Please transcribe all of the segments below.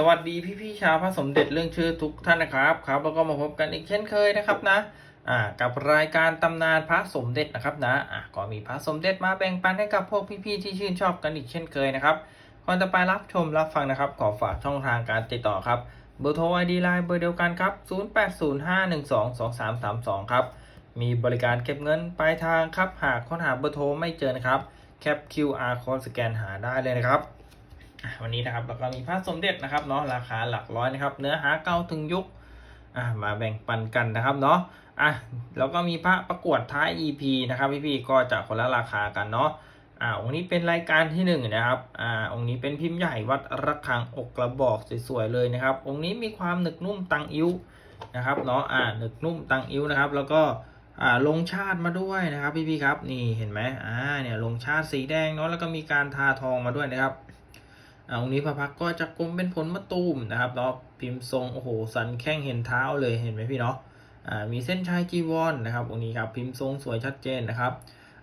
สวัสดีพี่ๆชาวพระสมเด็จเรื่องชื่อทุกท่านนะครับครับแล้วก็มาพบกันอีกเช่นเคยนะครับนะอ่ากับรายการตำนานพระสมเด็จนะครับนะอ่าก็มีพระสมเด็จมาแบ่งปันให้กับพวกพี่ๆที่ชื่นชอบกันอีกเช่นเคยนะครับก่อนจะไปรับชมรับฟังนะครับ ขอฝากช่องทางการติดต่อครับเบอร์โทรไอดีไลน์เบอร์เดียวกันครับ 0805122332 ครับ มีบริการเก็บเงินปลายทางครับ หากค้นหาเบอร์โทรไม่เจอนะครับแคป QR code สแกนหาได้เลยนะครับ วันนี้นะครับเราก็มีพระสมเด็จนะครับเนาะราคาหลักร้อยนะครับ เนื้อหาเก่าถึงยุคอะมาแบ่งปันกันนะครับเนาะอะแล้วก็มีพระประกวดท้าย EP นะครับพี่ๆก็จะคนละราคากันเนาะอ่าองค์นี้เป็นรายการที่หนึ่งนะครับอ่าองค์นี้เป็นพิมพ์ใหญ่วัดระฆังอกกระบอกสวยๆเลยนะครับ องค์นี้มีความหนึกนุ่มตังอิ้วนะครับเนาะอ่าหนึกนุ่มตังอิ้วนะครับ แล้วก็อ่าลงชาติมาด้วยนะครับพี่ๆครับนี่เห็นไหมอ่าเนี่ยลงชาติสีแดงเนาะแล้วก็มีการทาทองมาด้วยนะครับ อ่าองนี้พระพักก็จะกลมเป็นผลมะตูมนะครับเนาะพิมพ์ทรงโอ้โหสันแข้งเห็นเท้าเลยเห็นไหมพี่เนาะอ่ามีเส้นชายจีวรนะครับองค์นี้ครับพิมพ์ทรงสวยชัดเจนนะครับ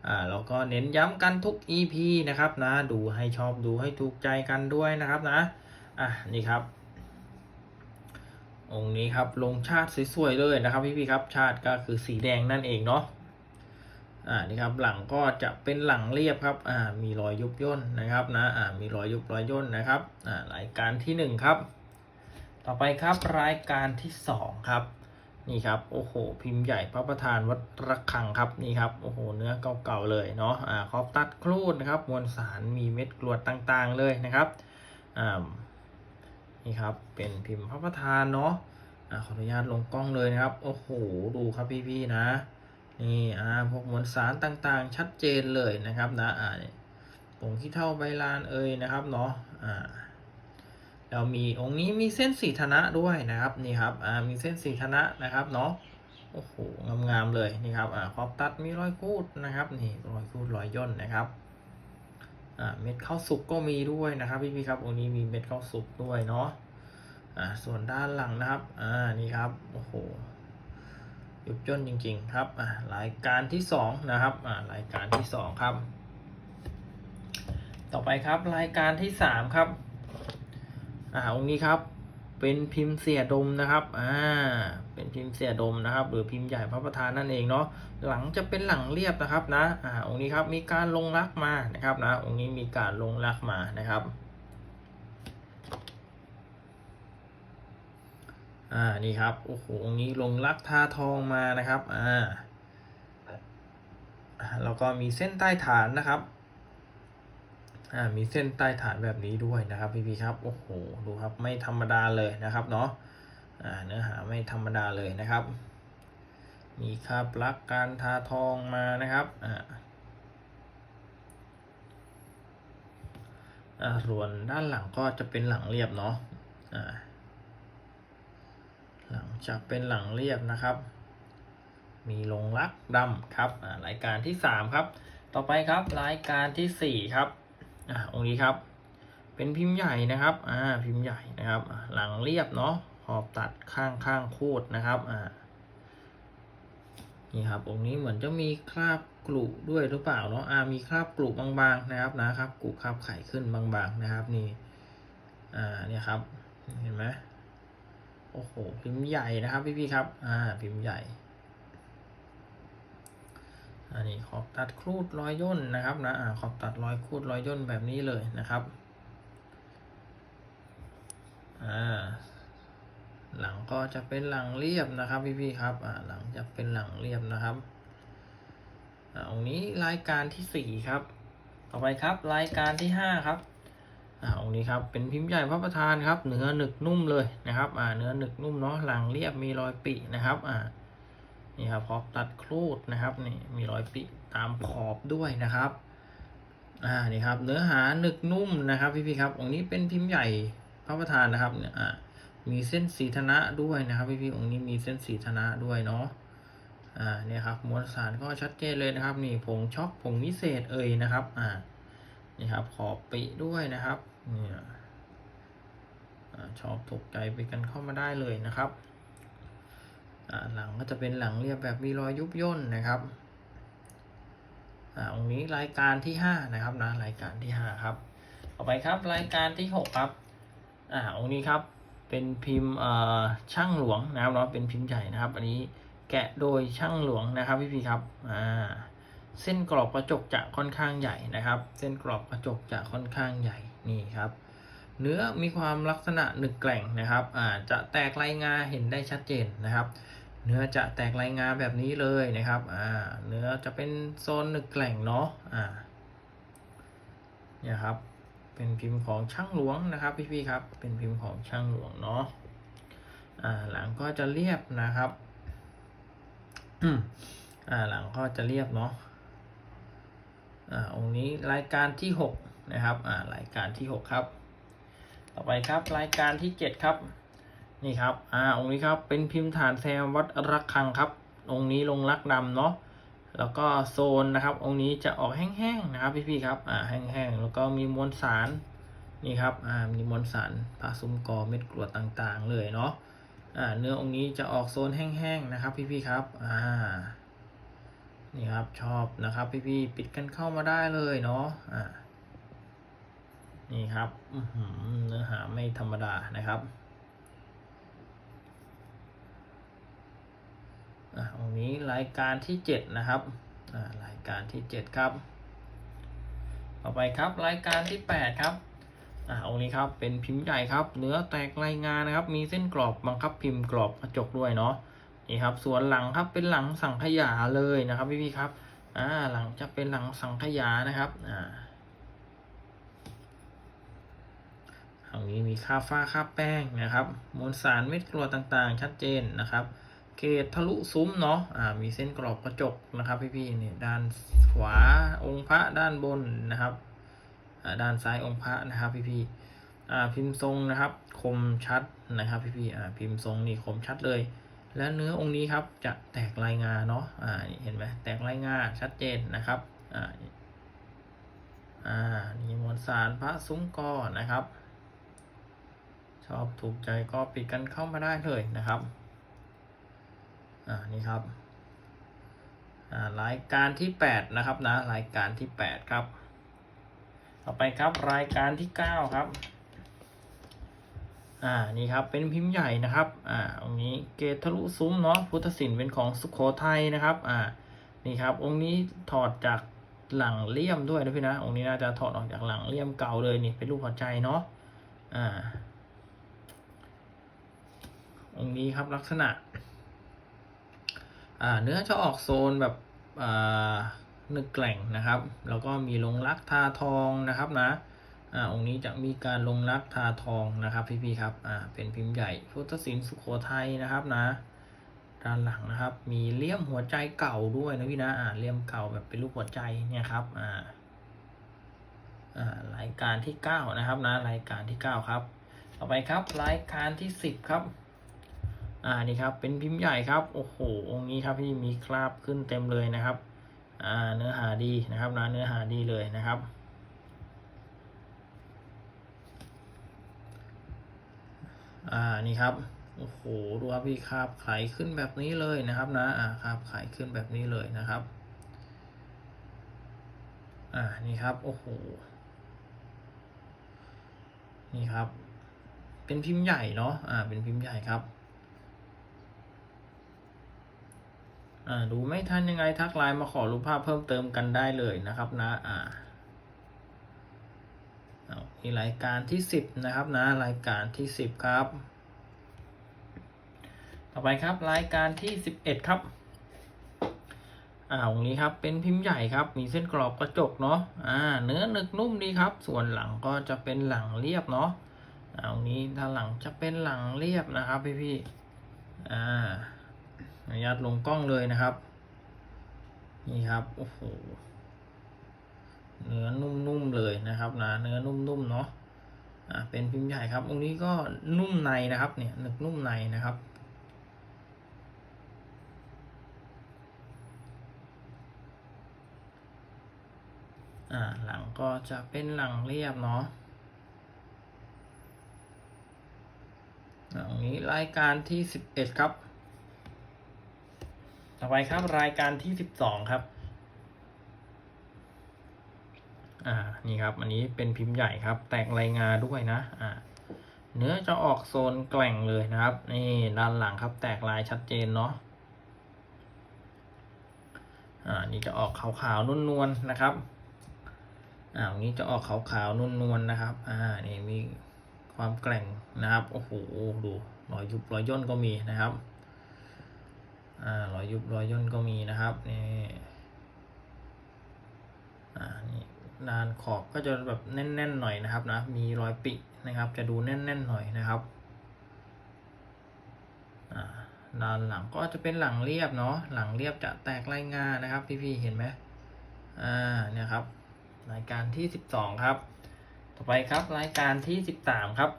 อ่าแล้วก็เน้นย้ำกันทุก EP นะครับนะดูให้ชอบดูให้ถูกใจกันด้วยนะครับนะอะนี่ครับ องค์นี้ครับลงชาติสวยๆเลยนะครับพี่ๆครับชาติก็คือสีแดงนั่นเองเนาะ อ่านี่ครับหลังก็จะเป็นหลังเรียบครับอ่ามีรอยยุบย่นนะครับนะอ่ามีรอยยุบรอยย่นนะครับอ่ารายการที่หนึ่งครับ ต่อไปครับรายการที่สองครับนี่ครับโอ้โหพิมพ์ใหญ่พระประธานวัดระฆังครับนี่ครับโอ้โหเนื้อเก่าๆเลยเนาะอ่าขอบตัดครูดนะครับมวลสารมีเม็ดกรวดต่างๆเลยนะครับอ่านี่ครับเป็นพิมพ์พระประธานเนาะอ่าขออนุญาตลงกล้องเลยนะครับโอ้โหดูครับพี่ๆนะ นี่อ่าพวกมวลสารต่างๆ ชัดเจนเลยนะครับนะอ่านี่ผงขี้เท่าใบลานเอ่ยนะครับเนาะอ่าเรามีองค์นี้มีเส้นสีธนะด้วยนะครับนี่ครับอ่ามีเส้นสีธนะนะครับเนาะโอ้โหงามๆเลยนี่ครับอ่าขอบตัดมีรอยคูดนะครับนี่รอยคูดรอยย่นนะครับอ่าเม็ดข้าวสุกก็มีด้วยนะครับพี่ๆครับองค์นี้มีเม็ดข้าวสุกด้วยเนาะอ่าส่วนด้านหลังนะครับอ่านี่ครับโอ้โห ยุบย่นจริง ๆ ครับอ่ารายการที่สองนะครับอ่ารายการที่สองครับ ต่อไปครับรายการที่สามครับอ่าองค์นี้ครับ เป็นพิมพ์เสียดมนะครับอ่าเป็นพิมพ์เสียดมนะครับ หรือพิมพ์ใหญ่พระประธานนั่นเองเนาะหลังจะเป็นหลังเรียบนะครับนะอ่าองค์นี้ครับมีการลงรักมานะครับนะองค์นี้มีการลงรักมานะครับ อ่านี่ครับโอ้โหองนี้ลงลักทาทองมานะครับอ่าแล้วก็มีเส้นใต้ฐานนะครับอ่ามีเส้นใต้ฐานแบบนี้ด้วยนะครับพี่พี่ๆครับโอ้โหดูครับไม่ธรรมดาเลยนะครับเนาะอ่าเนื้อหาไม่ธรรมดาเลยนะครับ มีคราบลักการทาทองมานะครับอ่าอ่าส่วนด้านหลังก็จะเป็นหลังเรียบเนาะอ่า หลังจากเป็นหลังเรียบนะครับ มีลงรักดำครับรายการที่สามครับ ต่อไปครับรายการที่สี่ครับอ่าองค์นี้ครับ เป็นพิมพ์ใหญ่นะครับอ่าพิมพ์ใหญ่นะครับ หลังเรียบเนาะขอบตัดข้างข้างๆคูดนะครับอ่านี่ครับองค์นี้เหมือนจะมีคราบกลุด้วยหรือเปล่าเนาะอ่ามีคราบกลุบางๆนะครับนะครับกลุคราบไข่ขึ้นบางๆนะครับนี่อ่าเนี่ยครับเห็นไหม โอ้โห พิมพ์ใหญ่นะครับพี่พี่ครับ อ่า พิมพ์ใหญ่ อันนี้ขอบตัดครูดรอยย่นนะครับนะ อ่า ขอบตัดรอยครูดรอยย่นแบบนี้เลยนะครับ อ่า หลังก็จะเป็นหลังเรียบนะครับพี่พี่ครับ อ่า หลังจะเป็นหลังเรียบนะครับ อ่าองนี้รายการที่สี่ครับ ต่อไปครับ รายการที่ห้าครับ อ่าองค์นี้ครับเป็นพิมพ์ใหญ่พระประธานครับเนื้อหนึกนุ่มเลยนะครับอ่าเนื้อหนึกนุ่มเนาะหลังเรียบมีรอยปินะครับอ่านี่ครับพอตัดครูดนะครับนี่มีรอยปิตามขอบด้วยนะครับอ่านี่ครับเนื้อหาหนึกนุ่มนะครับพี่ๆครับองค์นี้เป็นพิมพ์ใหญ่พระประธานนะครับเนี่ยอ่ามีเส้นสีธนะด้วยนะครับพี่ๆองค์นี้มีเส้นสีธนะด้วยเนาะอ่าเนี่ยครับมวลสารก็ชัดเจนเลยนะครับ นี่ผงช็อกผงวิเศษเอ่ยนะครับอ่านี่ครับขอบปิด้วยนะครับ เนี่ยชอบถกใจไปกันเข้ามาได้เลยนะครับ หลังก็จะเป็นหลังเรียบแบบมีรอยยุบย่นนะครับอ่าตรงนี้รายการที่ห้านะครับนะรายการที่ห้าครับ ต่อไปครับรายการที่หกครับอ่าองค์นี้ครับเป็นพิมพ์เอ่อช่างหลวงนะครับเนาะเป็นพิมพ์ใหญ่นะครับ อันนี้แกะโดยช่างหลวงนะครับพี่ๆครับอ่าเส้นกรอบกระจกจะค่อนข้างใหญ่นะครับ เส้นกรอบกระจกจะค่อนข้างใหญ่ นี่ครับ เนื้อมีความลักษณะหนึกแกร่งนะครับอ่าจะแตกลายงาเห็นได้ชัดเจนนะครับ เนื้อจะแตกลายงาแบบนี้เลยนะครับอ่าเนื้อจะเป็นโซนหนึกแกร่งเนาะอ่าเนี่ยครับเป็นพิมพ์ของช่างหลวงนะครับพี่ๆครับ เป็นพิมพ์ของช่างหลวงเนาะอ่าหลังก็จะเรียบนะครับอ่าหลังก็จะเรียบเนาะอ่าองค์นี้รายการที่หก นะครับอ่ารายการที่หกครับ ต่อไปครับรายการที่เจ็ดครับ นี่ครับอ่าองค์นี้ครับเป็นพิมพ์ฐานแซมวัดระฆังครับ องค์นี้ลงรักดำเนาะแล้วก็โซนนะครับ องค์นี้จะออกแห้งๆนะครับพี่ๆครับอ่าแห้งๆแล้วก็มีมวลสารนี่ครับอ่ามีมวลสารผสมกอเม็ดกรวดต่างๆ เลยเนาะอ่าเนื้อองค์นี้จะออกโซนแห้งๆนะครับ พี่ๆครับอ่านี่ครับชอบนะครับ พี่ๆปิดกันเข้ามาได้เลยเนาะอ่า นี่ครับเนื้อหาไม่ธรรมดานะครับอ่าองนี้รายการที่เจ็ดนะครับอ่ารายการที่เจ็ดครับ ต่อไปครับรายการที่แปดครับอ่าองนี้ครับเป็นพิมพ์ใหญ่ครับ เนื้อแตกรายงานนะครับ มีเส้นกรอบบังคับพิมพ์กรอบกระจกด้วยเนาะนี่ครับส่วนหลังครับเป็นหลังสังขยาเลยนะครับพี่ๆครับอ่าหลังจะเป็นหลังสังขยานะครับอ่า ตรงนี้มีค่าฝ้าค่าแป้งนะครับมวลสารเม็ดกรวดต่างๆ ชัดเจนนะครับ เกรดทะลุซุ้มเนาะอ่ามีเส้นกรอบกระจกนะครับพี่ๆเนี่ยด้านขวาองค์พระด้านบนนะครับอ่าด้านซ้ายองค์พระนะครับพี่ๆอ่าพิมพ์ทรงนะครับ คมชัดนะครับพี่ๆอ่าพิมพ์ทรงนี่คมชัดเลย และเนื้อองค์นี้ครับจะแตกลายงาเนาะอ่านี่เห็นไหมแตกลายงาชัดเจนนะครับอ่าอ่านี่มวลสารพระซุ้มกอนะครับ ชอบถูกใจก็ปิดกันเข้ามาได้เลยนะครับ อ่า นี่ครับ อ่ารายการที่แปดนะครับนะ รายการที่แปดครับ ต่อไปครับรายการที่เก้าครับ อ่า นี่ครับ เป็นพิมพ์ใหญ่นะครับ อ่า องค์นี้เกตทะลุซุ้มเนาะ พุทธศิลป์เป็นของสุขโขทัยนะครับ อ่า นี่ครับ องค์นี้ถอดจากหลังเลี่ยมด้วยนะพี่นะ องค์นี้น่าจะถอดออกจากหลังเลี่ยมเก่าเลยนี่ เป็นรูปหัวใจเนาะ อ่า องนี้ครับลักษณะเนื้อจะออกโซนแบบอ่านึกแกล่งนะครับ แล้วก็มีลงรักทาทองนะครับนะอ่าองค์นี้จะมีการลงรักทาทองนะครับพี่ๆครับอ่าเป็นพิมพ์ใหญ่พุทธศิลป์สุโขทัยนะครับนะด้านหลังนะครับ มีเลี่ยมหัวใจเก่าด้วยนะพี่นะอ่าเลี่ยมเก่าแบบเป็นรูปหัวใจเนี่ยครับอ่าอ่ารายการที่เก้านะครับนะรายการที่เก้าครับ ต่อไปครับรายการที่สิบครับ อ่านี่ครับเป็นพิมพ์ใหญ่ครับโอ้โหองค์นี้ครับพี่มีคราบขึ้นเต็มเลยนะครับอ่าเนื้อหาดีนะครับนะเนื้อหาดีเลยนะครับอ่านี่ครับโอ้โหดูครับพี่คราบไขขึ้นแบบนี้เลยนะครับนะอ่าคราบไขขึ้นแบบนี้เลยนะครับอ่านี่ครับโอ้โหนี่ครับเป็นพิมพ์ใหญ่เนาะอ่าเป็นพิมพ์ใหญ่ครับ อ่าดูไม่ทันยังไงทักไลน์มาขอรูปภาพเพิ่มเติมกันได้เลยนะครับนะอ่าเอามีรายการที่สิบนะครับนะรายการที่สิบครับ ต่อไปครับรายการที่สิบเอ็ดครับอ่าตรงนี้ครับเป็นพิมพ์ใหญ่ครับมีเส้นกรอบกระจกเนาะอ่าเนื้อหนึกนุ่มดีครับ ส่วนหลังก็จะเป็นหลังเรียบเนาะอ่าตรงนี้ถ้าหลังจะเป็นหลังเรียบนะครับพี่พี่อ่า อนุญาตลงกล้องเลยนะครับ นี่ครับ โอ้โห เนื้อนุ่มๆเลยนะครับนะ เนื้อนุ่มๆเนาะ อ่า เป็นพิมพ์ใหญ่ครับ องค์นี้ก็นุ่มในนะครับ เนี่ย หนึกนุ่มในนะครับอ่าหลังก็จะเป็นหลังเรียบเนาะอ่าตรงนี้รายการที่สิบเอ็ดครับ ต่อไปครับรายการที่สิบสองครับ อ่า นี่ครับ อันนี้เป็นพิมพ์ใหญ่ครับ แตกลายงาด้วยนะ อ่า เนื้อจะออกโซนแกล่งเลยนะครับ นี่ด้านหลังครับ แตกลายชัดเจนเนาะ อ่า นี่จะออกขาวๆนุ่นวลๆนะครับ อ่านนี้จะออกขาวๆนุ่นวลๆนะครับ อ่า นี่มีความแกร่งนะครับ โอ้โห ดู รอยยุบรอยย่นก็มีนะครับ อ่ารอยยุบรอยย่นก็มีนะครับนี่อ่านี่ด้านขอบก็จะแบบแน่นๆหน่อยนะครับนะมีรอยปินะครับ จะดูแน่นๆหน่อยนะครับอ่าด้านหลังก็จะเป็นหลังเรียบเนาะหลังเรียบจะแตกลายงานะครับ พี่ๆเห็นไหมอ่าเนี่ยครับรายการที่สิบสองครับ ต่อไปครับรายการที่สิบสามครับ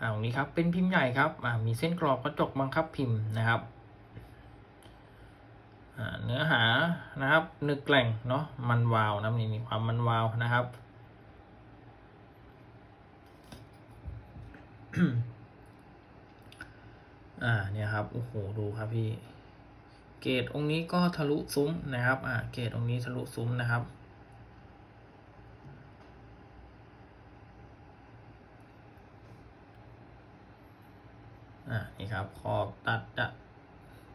อ่าตรงนี้ครับเป็นพิมพ์ใหญ่ครับอ่ามีเส้นกรอบกระจกบังคับพิมพ์นะครับอ่าเนื้อหานะครับนึกแกล่งเนาะมันวาวนะนี่มีความมันวาวนะครับอ่าเนี่ยครับโอ้โหดูครับพี่ เกรดองค์นี้ก็ทะลุซุ้มนะครับ อ่าเกรดองค์นี้ทะลุซุ้มนะครับ อ่านี่ครับขอบตัดจะ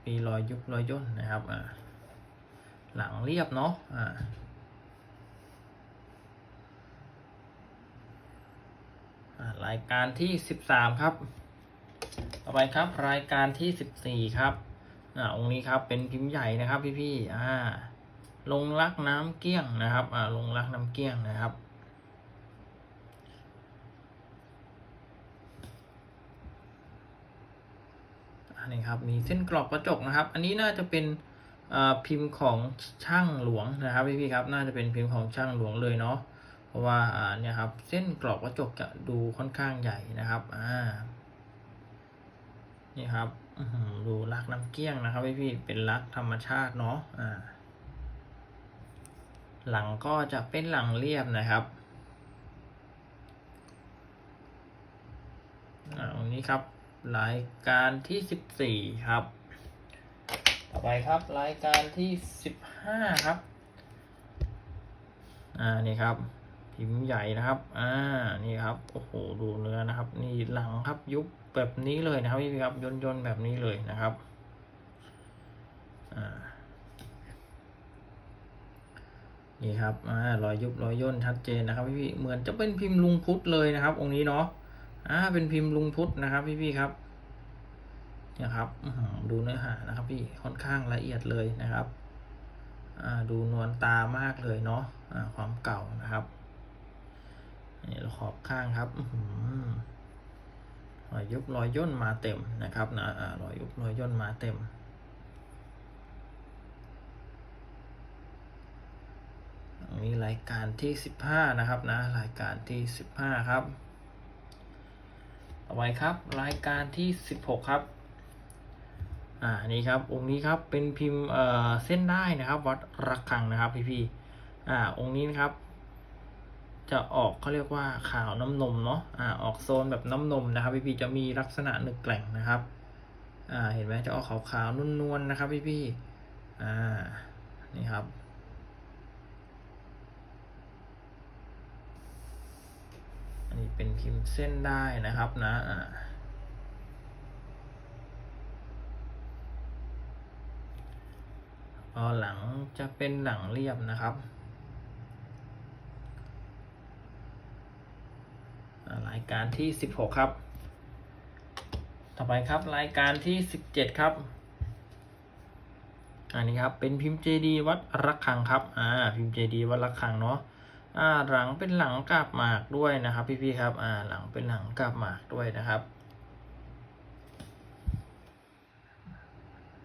มีรอยยุบรอยย่นนะครับอ่าหลังเรียบเนาะอ่าารายการที่สิบสามครับ ต่อไปครับรายการที่สิบสี่ครับอ่าองค์นี้ครับเป็นพิมพ์ใหญ่นะครับพี่ๆอ่าลงรักน้ำเกี้ยงนะครับอ่าลงรักน้ำเกี้ยงนะครับ นนี้ครับมีเส้นกรอบกระจกนะครับ อันนี้น่าจะเป็นพิมพ์ของช่างหลวงนะครับพี่ๆครับน่าจะเป็นพิมพ์ของช่างหลวงเลยเนาะเพราะว่าเนี่ยครับเส้นกรอบกระจกจะดูค่อนข้างใหญ่นะครับอ่านี่ครับดูรักน้ำเกี้ยงนะครับพี่พี่ๆเป็นรักธรรมชาติเนาะอ่า หลังก็จะเป็นหลังเรียบนะครับอ่าตรงนี้ครับ รายการที่สิบสี่ครับ ต่อไปครับรายการที่สิบห้าครับ อ่านี่ครับพิมพ์ใหญ่นะครับ อ่า นี่ครับ โอ้โห ดูเนื้อนะครับ นี่หลังครับ ยุบแบบนี้เลยนะครับพี่ครับย่นย่นแบบนี้เลยนะครับ อ่า นี่ครับ อ่ารอยยุบรอยย่นชัดเจนนะครับพี่พี่เหมือนจะเป็นพิมพ์ลุงพุทธเลยนะครับ องค์นี้เนาะ อ่าเป็นพิมพ์ลุงพุทธนะครับ พี่พี่ๆครับเนี่ยครับดูเนื้อหานะครับ พี่ค่อนข้างละเอียดเลยนะครับอ่าดูนวลตามากเลยเนาะอ่าความเก่านะครับนี่ขอบข้างครับอื้อหือรอยยุบรอยย่นมาเต็มนะครับนะอ่ารอยยุบรอยย่นมาเต็มอันนี้รายการที่สิบห้านะครับนะรายการที่สิบห้าครับ ต่อไปครับ รายการที่สิบหกครับ อ่านี่ครับองค์นี้ครับเป็นพิมพ์เอ่อเส้นได้นะครับ วัดระฆังนะครับพี่พี่อ่าองค์นี้นะครับ จะออกเขาเรียกว่าขาวน้ำนมเนาะอ่าออกโซนแบบน้ำนมนะครับพี่พี่จะมีลักษณะหนึกแกล่งนะครับอ่าเห็นไหมจะออกขาวๆนุ่นๆนะครับพี่พี่อ่านี่ครับ อันนี้เป็นพิมพ์เส้นได้นะครับนะอ่าพอหลังจะเป็นหลังเรียบนะครับรายการที่สิบหกครับ ต่อไปครับรายการที่สิบเจ็ดครับ อันนี้ครับเป็นพิมพ์เจดีวัดระฆังครับ อ่า พิมพ์เจดีวัดระฆังเนาะ อ่าหลังเป็นหลังกาบหมากด้วยนะครับพี่ๆครับอ่าหลังเป็นหลังกาบหมากด้วยนะครับ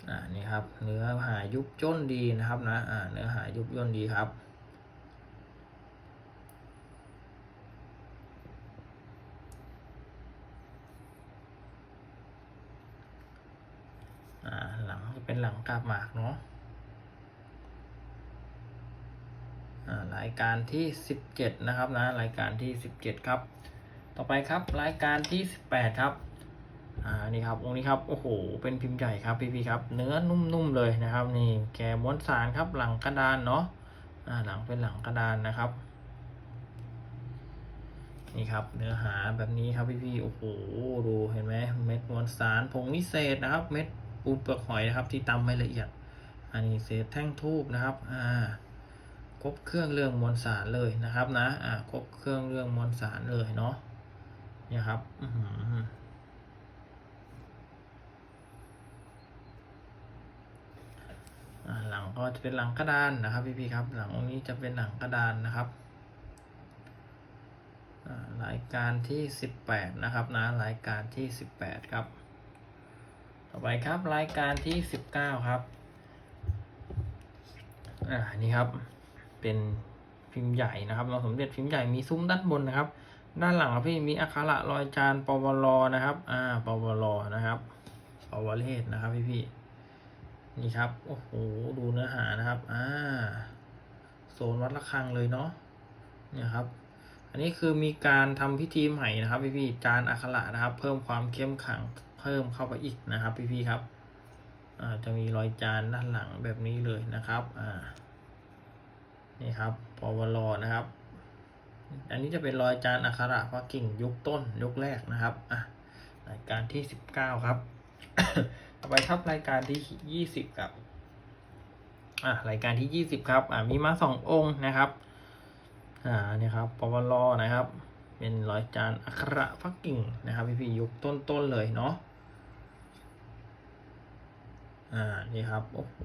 อ่านี่ครับเนื้อหายุบย่นดีนะครับนะอ่าเนื้อหายุบย่นดีครับอ่าหลังจะเป็นหลังกาบหมากเนาะ อ่า รายการที่สิบเจ็ดนะครับนะรายการที่สิบเจ็ดครับ ต่อไปครับรายการที่สิบแปดครับอ่านี่ครับองค์นี้ครับโอ้โหเป็นพิมพ์ใหญ่ครับพี่พี่ครับ เนื้อนุ่มๆเลยนะครับ นี่แกะม้วนสารครับหลังกระดานเนาะอ่าหลังเป็นหลังกระดานนะครับนี่ครับเนื้อหาแบบนี้ครับพี่ๆโอ้โหดูเห็นไหมเม็ดมวลสารผงวิเศษนะครับ เม็ดปูนเปลือกหอยนะครับที่ตำไม่ละเอียด อันนี้เศษแท่งทูบนะครับอ่า ครบเครื่องเรื่องมวลสารเลยนะครับนะอ่าครบเครื่องเรื่องมวลสารเลยเนาะเนี่ยครับอืหลังก็จะเป็นหลังกระดานนะครับพี่ๆครับ หลังองนี้จะเป็นหลังกระดานนะครับรายการที่สิบแปดนะครับนะรายการที่สิบแปดครับ ต่อไปครับรายการที่สิบเก้าครับอ่านี่ครับ เป็นพิมพ์ใหญ่นะครับเราสมเด็จพิมพ์ใหญ่มีซุ้มด้านบนนะครับ ด้านหลังพี่มีอักขระรอยจานปวลนะครับอ่าปวลนะครับปวเลศนะครับพี่พี่นี่ครับโอ้โหดูเนื้อหานะครับอ่าโซนวัดระฆังเลยเนาะเนี่ยครับ อันนี้คือมีการทำพิธีใหม่นะครับ พี่พี่จานอักขระนะครับ เพิ่มความเข้มขังเพิ่มเข้าไปอีกนะครับ พี่พี่ครับอ่าจะมีรอยจานด้านหลังแบบนี้เลยนะครับอ่า นี่ครับปวลนะครับ อันนี้จะเป็นรอยจานอักขระพระกิ่งยุคต้นยุคแรกนะครับอะรายการที่สิบเก้าครับต่อไปครับรายการที่ยี่สิบครับอะรายการที่ยี่สิบครับอ่ามีมาสององค์นะครับอ่านี่ครับปวลนะครับ เป็นรอยจานอักขระพระกิ่งนะครับพี่พี่ๆยุคต้นๆเลยเนาะอ่านี่ครับโอ้โห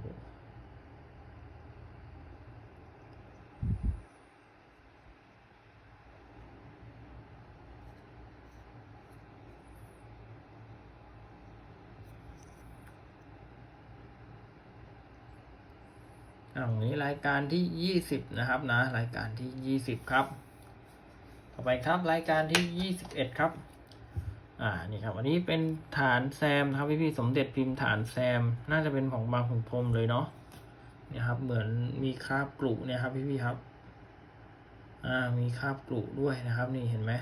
อ่าตรงนี้รายการที่ยี่สิบนะครับนะ รายการที่ยี่สิบครับ ต่อไปครับรายการที่ยี่สิบเอ็ดครับ อ่านี่ครับอันนี้เป็นฐานแซมนะครับพี่พี่ๆสมเด็จพิมพ์ฐานแซม น่าจะเป็นของบางขุนพรมเลยเนาะเนี่ยครับเหมือนมีคราบกลุเนี่ยครับพี่พี่ๆครับ อ่ามีคราบกลุด้วยนะครับ นี่เห็นไหม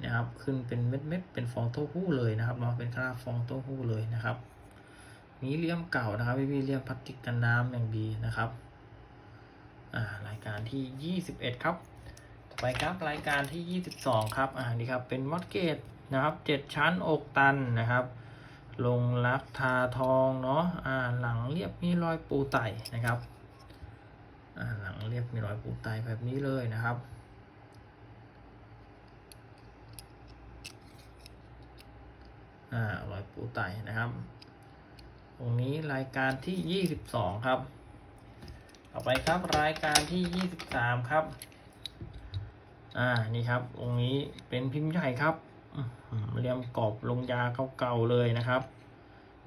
นี่ครับขึ้นเป็นเม็ดเม็ดๆเป็นฟองเต้าหู้เลยนะครับเนาะเป็นคราบฟองเต้าหู้เลยนะครับ นี้เลี่ยมเก่านะครับพี่พี่เลี่ยมพลาสติกกันน้ำอย่างดีนะครับอ่ารายการที่ยี่สิบเอ็ดครับต่อไปครับรายการที่ยี่สิบสองครับอ่านี่ครับเป็นมอดเกตนะครับเจ็ดชั้นอกตันนะครับลงรักทาทองเนาะอ่าหลังเรียบมีรอยปูไตนะครับอ่าหลังเรียบมีรอยปูไตแบบนี้เลยนะครับอ่ารอยปูไตนะครับ รงนี้รายการที่ยี่สิบสองครับ ต่อไปครับรายการที่ยี่สิบสามครับ อ่า นี่ครับตรงนี้เป็นพิมพ์ใหญ่ครับเรียมกรอบลงยาเก่าๆเลยนะครับ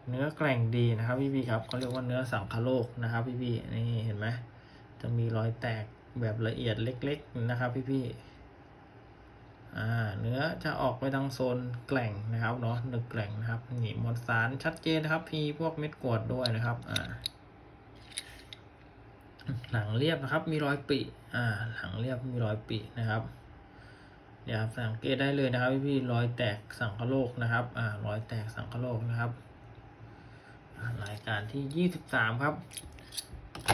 เนื้อแกร่งดีนะครับพี่ๆครับเขาเรียกว่าเนื้อสังคโลกนะครับพี่ๆนี่เห็นไหมจะมีรอยแตกแบบละเอียดเล็ก ๆ นะครับพี่ๆอ่ เนื้อจะออกไปทางโซนแกล่งนะครับเนาะหนึกแกล่งนะครับนี่มวลสารชัดเจนนะครับมีพวกเม็ดกรวดด้วยนะครับอ่าหลังเรียบนะครับ มีรอยปิอ่า หลังเรียบมีรอยปินะครับเดี๋ยวครับสังเกตได้เลยนะครับพี่รอยแตกสังคโลกนะครับอ่ารอยแตกสังคโลกนะครับรายการที่ยี่สิบสามครับ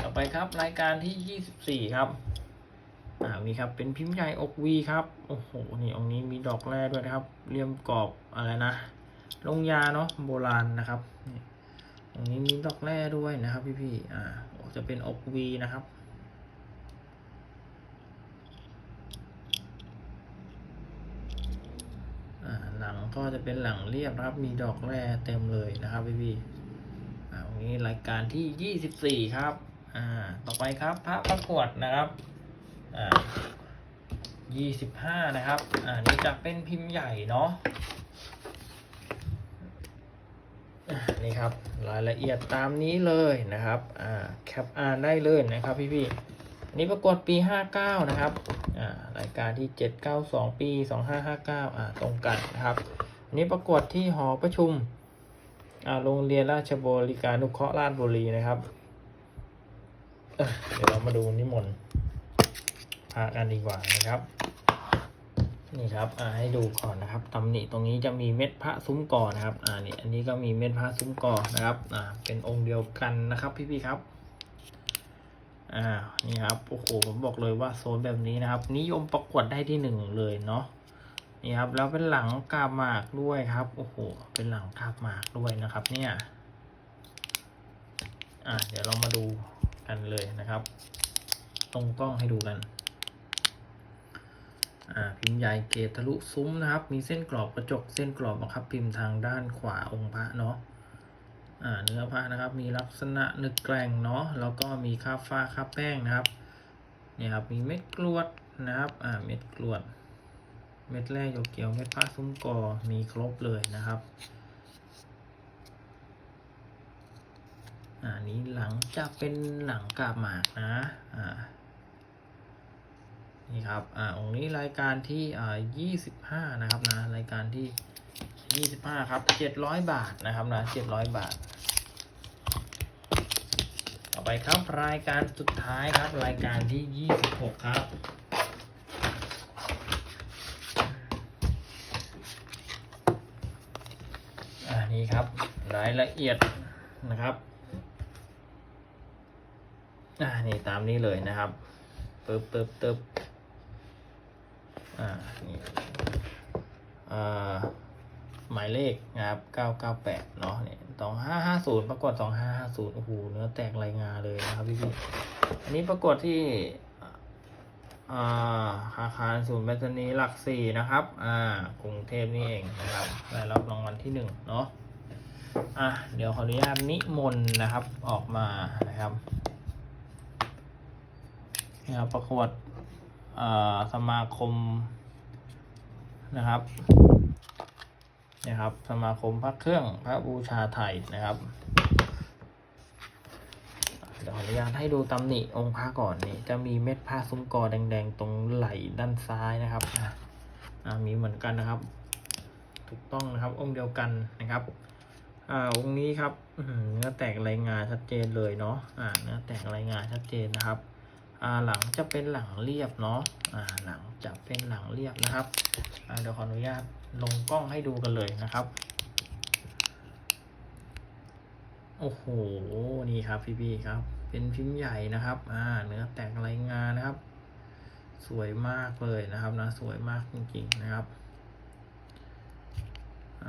ต่อไปครับรายการที่ยี่สิบสี่ครับ อ่ามีครับเป็นพิมพ์ใหญ่อกวีครับโอ้โหนี่องค์นี้มีดอกแร่ด้วยนะครับเรียมกรอบอะไรนะลงยาเนาะโบราณนะครับนี่องค์นี้มีดอกแร่ด้วยนะครับพี่พี่ๆอ่าจะเป็นอกวีนะครับอ่าหลังก็จะเป็นหลังเรียบนะครับ มีดอกแร่เต็มเลยนะครับพี่พี่ๆอ่าวันนี้รายการที่ยี่สิบสี่ครับ อ่า ต่อไปครับพระประกวดนะครับ อ่ายี่สิบห้านะครับ อ่านี่จะเป็นพิมพ์ใหญ่เนาะอ่านี่ครับรายละเอียดตามนี้เลยนะครับ อ่า แคปอ่านได้เลยนะครับพี่พี่ๆอันนี้ประกวดปีห้าเก้านะครับ อ่า รายการที่เจ็ดเก้าสองปีสองห้าห้าเก้าอ่า ตรงกันนะครับ อันนี้ประกวดที่หอประชุม อ่า โรงเรียนราชบริการนุเคราะห์ราชบุรีนะครับเอ้อเดี๋ยวเรามาดูนิมนต์ พากันดีกว่านะครับ นี่ครับอให้ดูก่อนนะครับตำหนิตรงนี้จะมีเม็ดพระซุ้มก่อนะครับอ่านี่อันนี้ก็มีเม็ดพระซุ้มก่อนะครับอ่าเป็นองค์เดียวกันนะครับพี่ๆครับอ่านี่ครับโอ้โหผมบอกเลยว่าโซนแบบนี้นะครับ นิยมประกวดได้ที่หนึ่งเลยเนาะนี่ครับแล้วเป็นหลังกาบหมากด้วยครับโอ้โหเป็นหลังกาบหมากด้วยนะครับ เนี่ยอะเดี๋ยวเรามาดูกันเลยนะครับ ตรงกล้องให้ดูกัน พิมพ์ใหญ่เกตทะลุซุ้มนะครับ มีเส้นกรอบกระจกเส้นกรอบบังคับ พิมพ์ทางด้านขวาองค์พระเนาะเนื้อพระนะครับมีลักษณะนึกแกร่งเนาะแล้วก็มีคราฟ้าคราแป้งนะครับเนี่ยครับมีเม็ดกรวดนะครับอ่าเม็ดกรวด เม็ดแรกโยกเกียวเม็ดผ้าซุ้มกอมีครบเลยนะครับอ่านี้หลังจะเป็นหลังกาบหมากนะอ่า นี่ครับ อ่า องค์นี้รายการที่ อ่ายี่สิบห้านะครับนะ รายการที่ยี่สิบห้าครับเจ็ดร้อยบาทนะครับนะเจ็ดร้อยบาท ต่อไปครับรายการสุดท้ายครับ รายการที่ยี่สิบหกครับอ่านี่ครับรายละเอียดนะครับ อ่า นี่ตามนี้เลยนะครับ ปึ๊บปึ๊บปึ๊บ อ่านี่อ่าหมายเลขนะครับ 998 เนาะเนี่ย2550 ประกวด 2550 โอ้โห เนื้อแตกรายงานเลยนะครับพี่พี่ๆอันนี้ประกวดที่อาคารศูนย์แบตเตอรี่หลักสี่นะครับ อ่ากรุงเทพนี่เองนะครับ ได้รับรางวัลที่หนึ่งเนาะ อะ เดี๋ยวขออนุญาตนิมนต์นะครับ ออกมานะครับนะครับประกวด สมาคมนะครับนะครับ สมาคมพระเครื่องพระบูชาไทยนะครับเดี๋ยวขออนุญาตให้ดูตำหนิองค์พระก่อนนี่จะมีเม็ดผ้าซุ้มกอแดงๆ ตรงไหล่ด้านซ้ายนะครับอ่ามีเหมือนกันนะครับ ถูกต้องนะครับ องค์เดียวกันนะครับอ่าองค์นี้ครับเนื้อแตกรายงานชัดเจนเลยเนาะอ่าเนื้อแตกรายงานชัดเจนนะครับ หลังจะเป็นหลังเรียบเนาะหลังจะเป็นหลังเรียบนะครับเดี๋ยวขออนุญาตลงกล้องให้ดูกันเลยนะครับ โอ้โห นี่ครับพี่ๆครับ เป็นพิมพ์ใหญ่นะครับอ่าเนื้อแตกรายงานนะครับ สวยมากเลยนะครับนะสวยมากจริงๆนะครับอ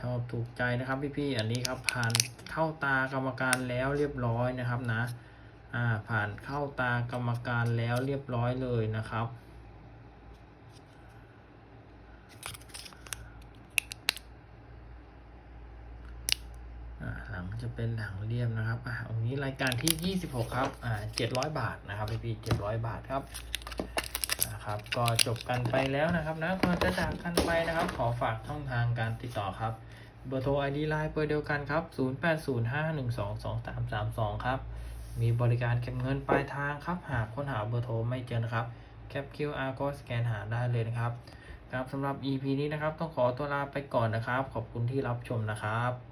ชอบถูกใจนะครับพี่ๆ อันนี้ครับผ่านเข้าตากรรมการแล้วเรียบร้อยนะครับนะ อ่าผ่านเข้าตากรรมการแล้วเรียบร้อยเลยนะครับ หลังจะเป็นหลังเรียบนะครับอ่าองนี้รายการที่ 26 ครับอ่า700 บาทนะครับพี่พี่700 บาทครับนะครับก็จบกันไปแล้วนะครับนะก่อนจะจากกันไปนะครับ ขอฝากช่องทางการติดต่อครับเบอร์โทร ID Line เบอร์เดียวกันครับ 0805122332 ครับ มีบริการเก็บเงินปลายทางครับ หากค้นหาเบอร์โทรไม่เจอนะครับ แคป QR ก็สแกนหาได้เลยนะครับ ครับสำหรับ EP นี้นะครับ ต้องขอตัวลาไปก่อนนะครับ ขอบคุณที่รับชมนะครับ